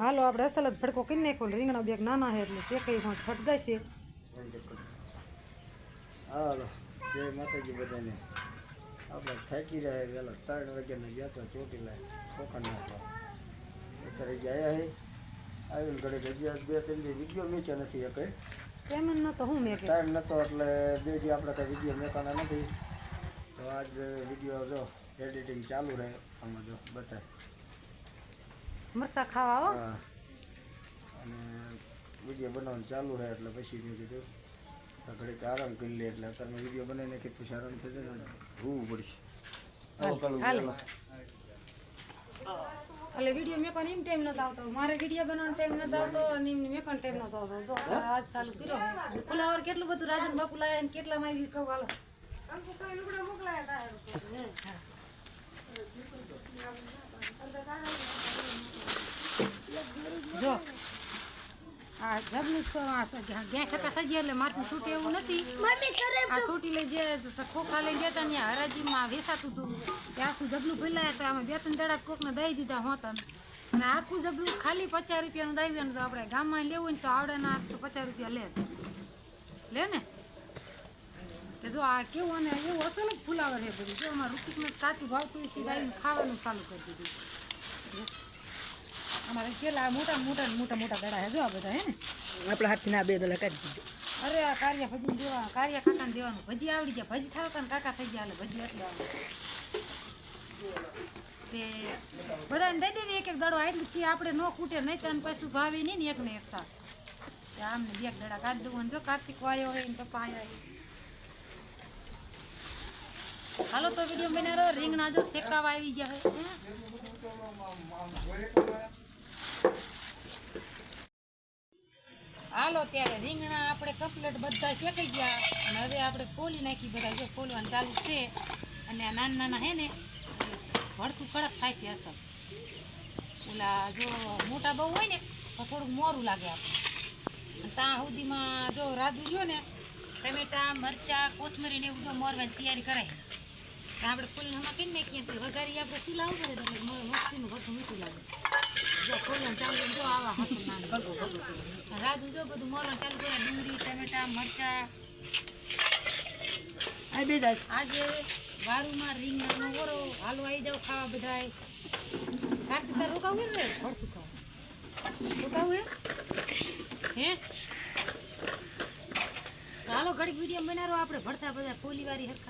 હાલો આપણે અસલ જ ભડકો કરી નાખો રીંગણા બેગ નાના છે એટલે શેકાઈ પણ ફટકાય છે. હાલો જય માતાજી બધાને. આપણે થાકી રહ્યા વહેલા ત્રણ વાગ્યાના ગયા તો ચોટી લાય ખોખા નાખવા અત્યારે ગયા હે આવીને ઘડી જગ્યા બે ત્રણ દી વીડિયો મેચ્યા નથી એક ન તો હું મેં ટાઈમ નહોતો એટલે બે દી આપણે કંઈ વીડિયો મેકાના નથી. તો આજ વીડિયો જો એડિટિંગ ચાલુ રહે આમાં જો બતાય. મરસા ખાવા આવો અને વીડિયો બનાવવાનું ચાલુ રહે એટલે પછી મેં કીધું ઘડીક આરામ કરી લે એટલે અત્યારે મેં વીડિયો બનાવીને કે પછી આરામ થશે ને હોવું પડશે. એટલે વીડિયો મેં પણ એમ ટાઈમ નતો આવતો. મારે વીડિયો બનાવવાનો ટાઈમ નતો આવતો અને એમને મેં પણ ટાઈમ નતો આવતો. જો આજ ચાલુ કર્યો. ફુલાવર કેટલું બધું રાજન બાપુ લાયા ને કેટલામાં આવી કહું હાલો. જો આ જબની તો આ ગયા ખતા થઈ ગયા એટલે માથું છૂટે એવું નથી. આ છૂટી લઈ જે ખોખા લઈ ગયા ને હરાજીમાં વેસાતું હતું. કે આખું જબલું ફેલાયા તો આમાં બે ત્રણ દડા કોકને દઈ દીધા હોતા અને આખું જબલું ખાલી પચાસ રૂપિયાનું દાવ્યું તો આપણે ગામમાં લેવું ને તો આવડે ના તો પચાસ રૂપિયા લે. લે ને? તે જો આ કેવું અને એવું અસલ જ ફુલાવર છે બધું. જો અમારે ઋતિકને કાચું ભાવતું છે ખાવાનું ચાલુ કરી દીધું. અમારે કેલા મોટા મોટા મોટા મોટા ગળા હે જો આ બધા હે ને? આપણા હાથથી ના બે દલા કાઢી દીધું. અરે આ કાર્યા ભજી દેવા કાર્ય કાકાને દેવાનું. ભજી આવડી જાય. ભજી થાવ ને કાકા થઈ ગયા ભજી એટલે આવે તે બધાને દઈ દેવી એક એક દડો આટલું થી આપણે નો ખૂટે નહીં તને પછી ભાવે નહીં ને એક ને એક સાથ. આમને બે દડા કાઢી દઉં જો કાર્તિક વાયો હોય ને પપ્પા આવ્યા હાલો તો વીડિયો બનાવ્યો રીંગણા જો શેકાવા આવી ગયા હે હે? હાલો, ત્યારે રીંગણા આપણે કપલેટ બધા શેકાઈ ગયા અને હવે આપણે ફોલી નાખી બધા. જો ફોલવાનું ચાલુ છે અને આ નાના નાના હે ને ભડતું કડક થાય છે અસર. ઓલા જો મોટા બહુ હોય ને, તો થોડુંક મોરું લાગે આપણે ત્યાં સુધીમાં જો રાધુ ગયો ને, ટમેટા, મરચાં, કોથમરી ને એવું જો મોરવાની તૈયારી કરાય. આપણે હમણાં કરી નાખીએ? તો વઘારી આપણે શું લાવવું પડે એટલે મસ્તીનું બધું મીઠું લાગે જો ફૂલન ચાલુ જો આવા નાના. રાજુ જો બધું મોરણ ચાલુ કરે ડુંગળી ટમેટા મરચાં. આજે વારુમાં રીંગણાનો ઓરો હાલો આવી જાવ ખાવા બધાય. કાર્તિક તાર રોકાવું ને? ભરતું ખાવ. રોકાવું હે? હાલો ઘડીક વીડિયો બનાવો આપણે ભરતા બધા પોલીવારી હરખા.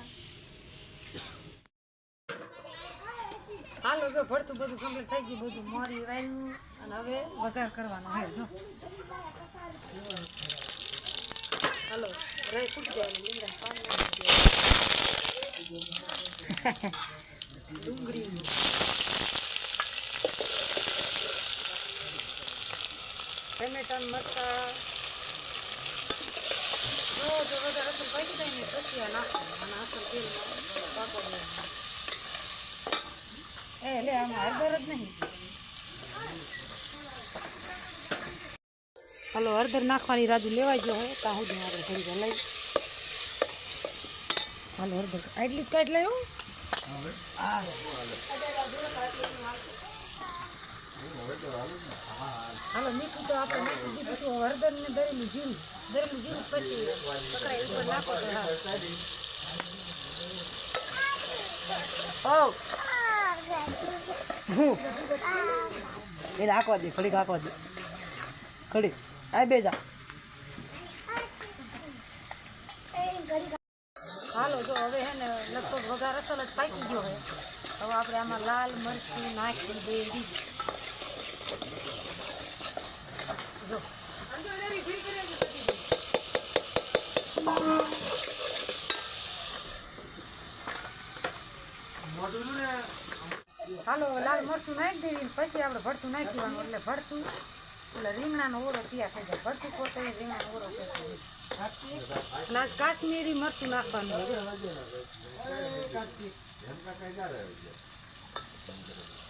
હાલો, જો ભરતું બધું કમ્પ્લીટ થઈ ગયું, બધું મોરી વાયું અને હવે વઘાર કરવાનો હે જો. હાલો રહી ફૂટ જાય ને લીમડા પાણી નાખી ડુંગળી ટમેટા, મરચા. જો જો બધા અસલ પાકી જાય ને, પછી નાખવાનું, અને અસલ તેલમાં પાકવાનું એ લે આમાં હળદર જ નહીં. હાલો હળદર નાખવાની રાજુ લેવાઈ ગયો હોય ત્યાં સુધી આપણે થોડી લઈ. હાલો હળદર આટલી જ કાઢ લઈ હાલો મીઠું તો આપણે નાખી દીધું તો હળદર ને દરેલું જીરું દરેલું જીરું પછી પકડાય ઉપર નાખો તો હા. ઓ હું એને હાંકવા દે ખડી હાંકવા દે. ખડી આ બે જા. હાલો, જો હવે હે ને લગભગ વઘાર અસલ જ પાકી ગયો હે. હવે આપણે આમાં લાલ મરચું નાખી દેવી જો હાલો, લાલ મરચું નાખી દેવી પછી આપણે ભરતું નાખી દેવાનું. એટલે ભરતું, એટલે રીંગણાનો ઓરો તૈયાર થઈ જાય. ભરતું પોતે રીંગણાનો ઓરો જાય. કાશ્મીરી મરચું નાખવાનું.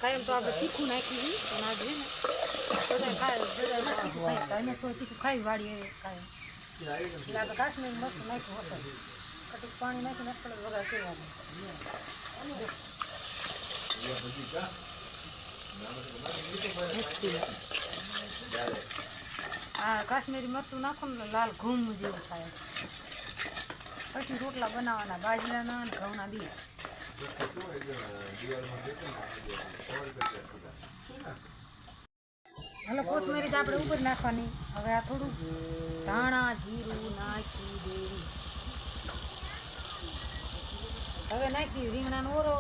કાયમ તો આપણે તીખું નાખ્યું છે પણ આજે બધા ખાય બધા તીખું ખાઈ વાળીએ કાયમ એટલે આપણે કાશ્મીરી મરચું નાખ્યું હતું કટુક પાણી નાખીને વગર કરવાનું. આ કાશ્મીરી મરચું નાખો ને લાલ ઘઉં જેવું થાય. પછી રોટલા બનાવવાના બાજરાના અને ઘઉંના બી. હલો કોથમીરી આપણે ઉપર નાખવાની. હવે આ થોડું ધાણા, જીરું નાખી દેવી. હવે નાખી રીંગણાનો ઓરો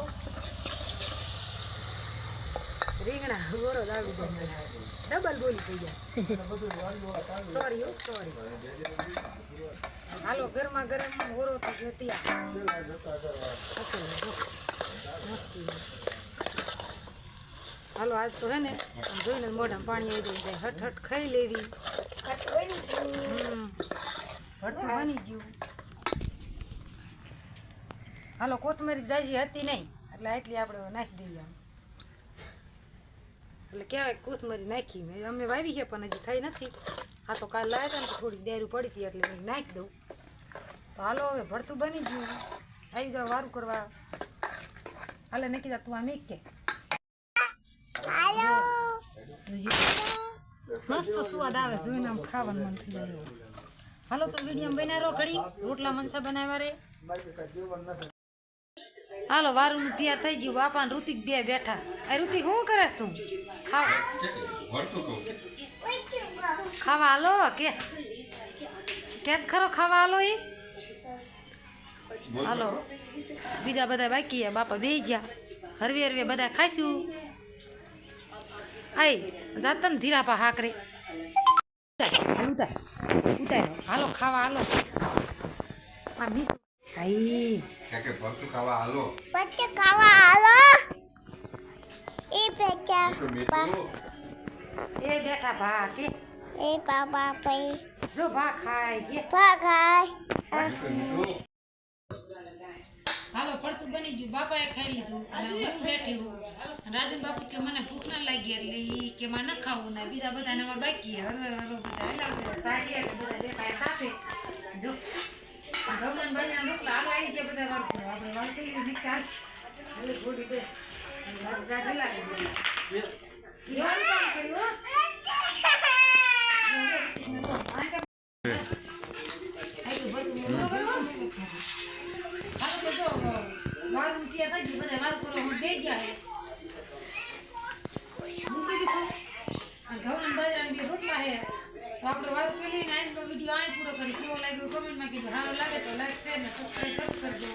હાલો, ગરમા ગરમ ગોરો તો જતી હાલો, આજ તો હે ને જોઈને મોઢામાં પાણી આવી જાય. હટ હટ ખાઈ લેવી. ભરતું બની ગયું. હાલો, કોથમરી જાજી હતી નહીં, એટલે એટલી આપણે નાખી દઈએ. એટલે કહેવાય કોથમરી નાખી મેં. અમે વાવી છે પણ હજી થઈ નથી. આ તો કાલ લાવ્યા હતા ને થોડીક દેરું પડી હતી એટલે નાખી દઉં. તો હાલો હવે ભરતું બની ગયું. આવી જાવ વારું કરવા. હાલે નાખી જા તું આમ એક કે. મસ્ત સ્વાદ આવે જોઈને આમ ખાવાનું મન થઈ જાય હાલો તો વીડિયો બનાવ્યો ઘડી. રોટલા મનસા બનાવ્યા રે. હાલો વારું તૈયાર થઈ ગયું. બાપા ને ઋતિક બે બેઠા. એ ઋતિક શું કરેસ તું? ખાવા. હાલો કે? કે ખરો ખાવા હાલો એ હાલો. બીજા બધા બાકી બાપા બે ગયા. હરવે હરવે બધા ખાઈશું. આય, જાત ને ધીરા પા હાકરે. ઉતાર ઉતાર. હાલો, ખાવા હાલો આ મીસ આઈ. કે ભરતું ખાવા હાલો. Baca kawa halo. Eh baca તો મીઠું? એ બેઠા ભા કે? એ papa pai જો ભા ખાય કે? pakai મીઠું. હાલો પડતું બની ગયું. બાપાએ ખાઈ લીધું. અને હું બેઠી હું. રાજન બાપુ કે મને ભૂખ ના લાગી એટલે ઈ કે માં ન ખાવું ને બીજા બધાને અમારે બાકી. હરવે હરવે બધા હલાવે બધા દેખાય તાપે જો. કરી મારી ત્યાં ગયું બધા વારું કરવા હું બે હે મૂકી દીધું અને ઘઉં બાજરાના રોટલા હે આપણે વાત કરી ને આજનો વીડિયો અહીં પૂરો કરી. કેવો લાગ્યો? કમેન્ટમાં કીધું. સારો લાગે તો લાઈક શેર ને સબસ્ક્રાઈબ કરજો.